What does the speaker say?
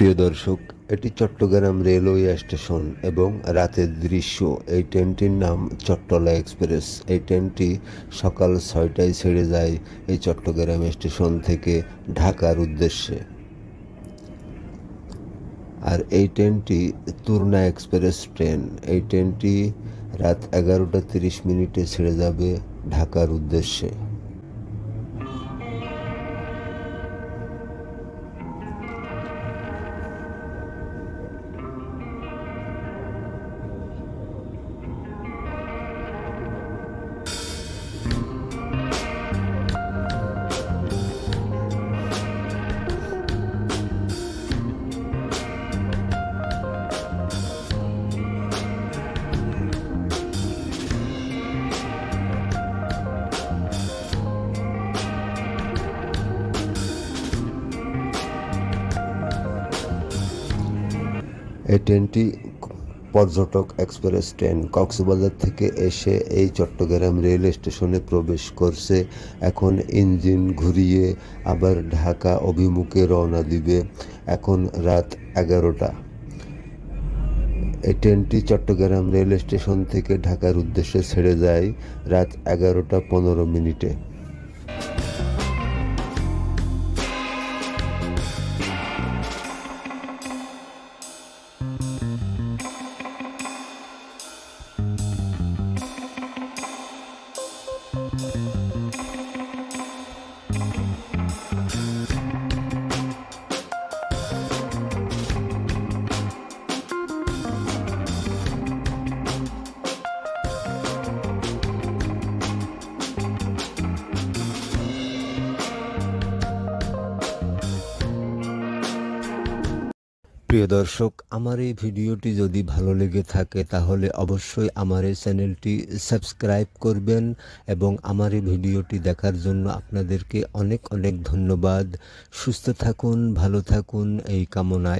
প্রিয় দর্শক, এটি চট্টগ্রাম রেলওয়ে স্টেশন এবং রাতের দৃশ্য। এই ট্রেনটির নাম চট্টলা এক্সপ্রেস। এই ট্রেনটি সকাল ছয়টায় ছেড়ে যায় এই চট্টগ্রাম স্টেশন থেকে ঢাকার উদ্দেশ্যে। আর এই ট্রেনটি তুরনা এক্সপ্রেস ট্রেন। এই ট্রেনটি রাত এগারোটা তিরিশ মিনিটে ছেড়ে যাবে ঢাকার উদ্দেশ্যে। এই ট্রেনটি পর্যটক এক্সপ্রেস ট্রেন কক্সবাজার থেকে এসে এই চট্টগ্রাম রেল স্টেশনে প্রবেশ করছে। এখন ইঞ্জিন ঘুরিয়ে আবার ঢাকা অভিমুখে রওনা দিবে। এখন রাত এগারোটা। এই ট্রেনটি চট্টগ্রাম রেল স্টেশন থেকে ঢাকার উদ্দেশ্যে ছেড়ে যায়। রাত এগারোটা পনেরো মিনিটে। প্রিয় দর্শক, আমার এই ভিডিওটি যদি ভালো লেগে থাকে, তাহলে অবশ্যই আমার এই চ্যানেলটি সাবস্ক্রাইব করবেন এবং আমার এই ভিডিওটি দেখার জন্য আপনাদেরকে অনেক অনেক ধন্যবাদ। সুস্থ থাকুন, ভালো থাকুন, এই কামনায়।